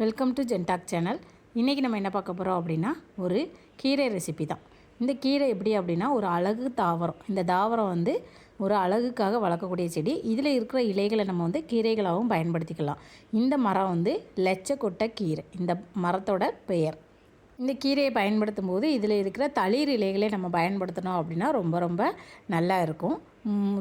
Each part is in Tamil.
வெல்கம் டு ஜென்டாக் சேனல் இன்றைக்கி நம்ம என்ன பார்க்க போகிறோம் அப்படின்னா ஒரு கீரை ரெசிபி தான். இந்த கீரை எப்படி அப்படின்னா ஒரு அழகு தாவரம். இந்த தாவரம் வந்து ஒரு அழகுக்காக வளர்க்கக்கூடிய செடி. இதில் இருக்கிற இலைகளை நம்ம வந்து கீரைகளாகவும் பயன்படுத்திக்கலாம். இந்த மரம் வந்து லட்சக்கொட்டை கீரை. இந்த மரத்தோட பெயர். இந்த கீரையை பயன்படுத்தும் போது இதில் இருக்கிற தளிர் இலைகளை நம்ம பயன்படுத்தினோம் அப்படின்னா ரொம்ப ரொம்ப நல்லா இருக்கும்.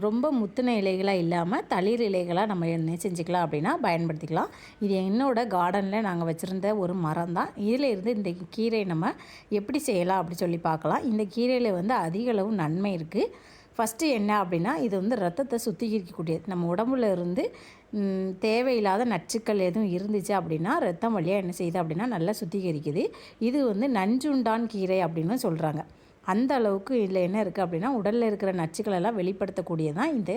ரொம்ப முத்தின இலைகளாக இல்லாமல் தளிர் இலைகளாக நம்ம என்ன செஞ்சுக்கலாம் அப்படின்னா பயன்படுத்திக்கலாம். இது என்னோட கார்டனில் நாங்கள் வச்சுருந்த ஒரு மரம் தான் இதில் இருந்து இந்த கீரையை நம்ம எப்படி செய்யலாம் அப்படி சொல்லி பார்க்கலாம். இந்த கீரையில் வந்து அதிக அளவு நன்மை இருக்குது ஃபஸ்ட்டு என்ன அப்படின்னா இது வந்து ரத்தத்தை சுத்திகரிக்கக்கூடியது. நம்ம உடம்புல இருந்து தேவையில்லாத நச்சுக்கள் எதுவும் இருந்துச்சு அப்படின்னா ரத்தம் வழியாக என்ன செய்யுது அப்படின்னா நல்லா சுத்திகரிக்குது. இது வந்து நஞ்சுண்டான் கீரை அப்படின்னு சொல்கிறாங்க அந்த அளவுக்கு இதில் என்ன இருக்குது அப்படின்னா உடலில் இருக்கிற நச்சுக்கள் எல்லாம் வெளிப்படுத்தக்கூடியதான் இந்த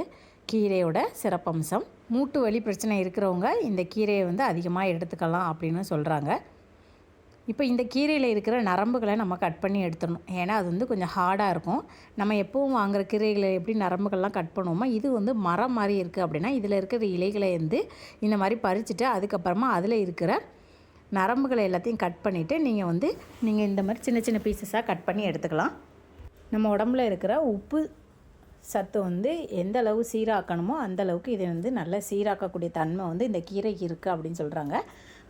கீரையோட சிறப்பம்சம். மூட்டு வலி பிரச்சனை இருக்கிறவங்க இந்த கீரையை வந்து அதிகமாக எடுத்துக்கலாம் அப்படின்னு சொல்கிறாங்க இப்போ இந்த கீரையில் இருக்கிற நரம்புகளை நம்ம கட் பண்ணி எடுத்துடணும். ஏன்னா அது வந்து கொஞ்சம் ஹார்டாக இருக்கும். நம்ம எப்பவும் வாங்குற கீரைகளை எப்படி நரம்புகள்லாம் கட் பண்ணுவோமோ இது வந்து மரம் மாதிரி இருக்குது அப்படின்னா இதில் இருக்கிற இலைகளை வந்து இந்த மாதிரி பறிச்சுட்டு அதுக்கப்புறமா அதில் இருக்கிற நரம்புகளை எல்லாத்தையும் கட் பண்ணிவிட்டு நீங்கள் வந்து நீங்கள் இந்த மாதிரி சின்ன சின்ன பீசஸாக கட் பண்ணி எடுத்துக்கலாம். நம்ம உடம்புல இருக்கிற உப்பு சத்து வந்து எந்த அளவு சீராக்கணுமோ அந்தளவுக்கு இதை வந்து நல்ல சீராக்கக்கூடிய தன்மை வந்து இந்த கீரைக்கு இருக்குது அப்படின்னு சொல்கிறாங்க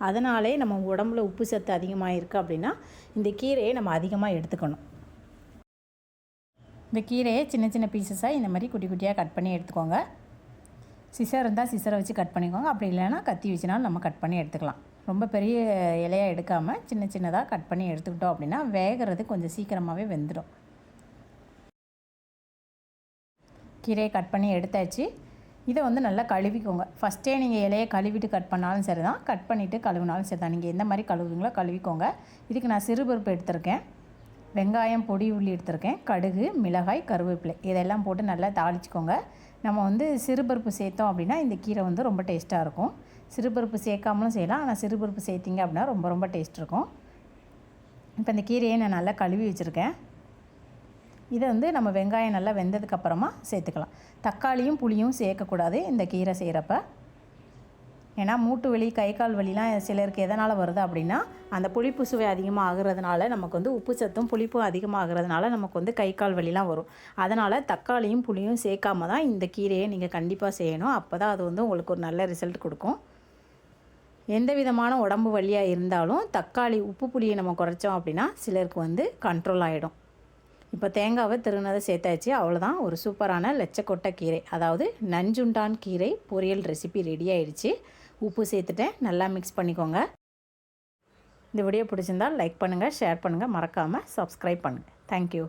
அதனாலே நம்ம உடம்புல உப்பு சத்து அதிகமாக இருக்குது அப்படின்னா இந்த கீரையை நம்ம அதிகமாக எடுத்துக்கணும். இந்த கீரையை சின்ன சின்ன பீசஸாக இந்த மாதிரி குட்டி குட்டியாக கட் பண்ணி எடுத்துக்கோங்க. சிசர் இருந்தால் சிசரை வச்சு கட் பண்ணிக்கோங்க. அப்படி இல்லைன்னா கத்தி வச்சுனாலும் நம்ம கட் பண்ணி எடுத்துக்கலாம். ரொம்ப பெரிய இலையாக எடுக்காமல் சின்ன சின்னதாக கட் பண்ணி எடுத்துக்கிட்டோம் அப்படின்னா வேகிறது கொஞ்சம் சீக்கிரமாகவே வெந்துடும் கீரையை கட் பண்ணி எடுத்தாச்சு. இதை வந்து நல்லா கழுவிக்கோங்க. ஃபஸ்ட்டே நீங்கள் இலையை கழுவிட்டு கட் பண்ணாலும் சரி தான் கட் பண்ணிவிட்டு கழுவினாலும் சரி தான் நீங்கள் எந்த மாதிரி கழுவுவீங்களோ கழுவிக்கோங்க. இதுக்கு நான் சிறுபருப்பு எடுத்திருக்கேன். வெங்காயம் பொடி உள்ளி எடுத்திருக்கேன். கடுகு மிளகாய் கருவேப்பிலை. இதெல்லாம் போட்டு நல்லா தாளிச்சிக்கோங்க. நம்ம வந்து சிறுபருப்பு சேர்த்தோம் அப்படின்னா இந்த கீரை வந்து ரொம்ப டேஸ்ட்டாக இருக்கும். சிறுபருப்பு சேர்க்காமலும் செய்யலாம். ஆனால் சிறுபருப்பு சேர்த்திங்க அப்படின்னா ரொம்ப ரொம்ப டேஸ்ட் இருக்கும். இப்போ இந்த கீரையை நான் நல்லா கழுவி வச்சுருக்கேன். இதை வந்து நம்ம வெங்காயம் நல்லா வெந்ததுக்கப்புறமா சேர்த்துக்கலாம். தக்காளியும் புளியும் சேர்க்கக்கூடாது இந்த கீரை செய்கிறப்ப ஏன்னா மூட்டு வலி கை கால் வலிலாம் சிலருக்கு எதனால் வருது அப்படின்னா அந்த புளிப்பு சுவை அதிகமாக ஆகுறதுனால நமக்கு வந்து உப்பு சத்தும் புளிப்பும் அதிகமாகிறதுனால நமக்கு வந்து கை கால் வலிலாம் வரும். அதனால் தக்காளியும் புளியும் சேர்க்காம தான் இந்த கீரையை நீங்கள் கண்டிப்பாக செய்யணும். அப்போ தான் அது வந்து உங்களுக்கு ஒரு நல்ல ரிசல்ட் கொடுக்கும். எந்த விதமான உடம்பு வலியாக இருந்தாலும் தக்காளி உப்பு புளியை நம்ம குறைச்சோம் அப்படின்னா சிலருக்கு வந்து கண்ட்ரோல் ஆகிடும் இப்போ தேங்காவை திருநதை சேர்த்தாச்சு. அவ்வளோதான் ஒரு சூப்பரான லெச்சக்கொட்டை கீரை. அதாவது நஞ்சுண்டான் கீரை பொரியல் ரெசிபி ரெடி ஆயிடுச்சு. உப்பு சேர்த்துட்டேன். நல்லா மிக்ஸ் பண்ணிக்கோங்க. இந்த வீடியோ பிடிச்சிருந்தால் லைக் பண்ணுங்கள் ஷேர் பண்ணுங்கள் மறக்காமல் சப்ஸ்கிரைப் பண்ணுங்கள் தேங்க்யூ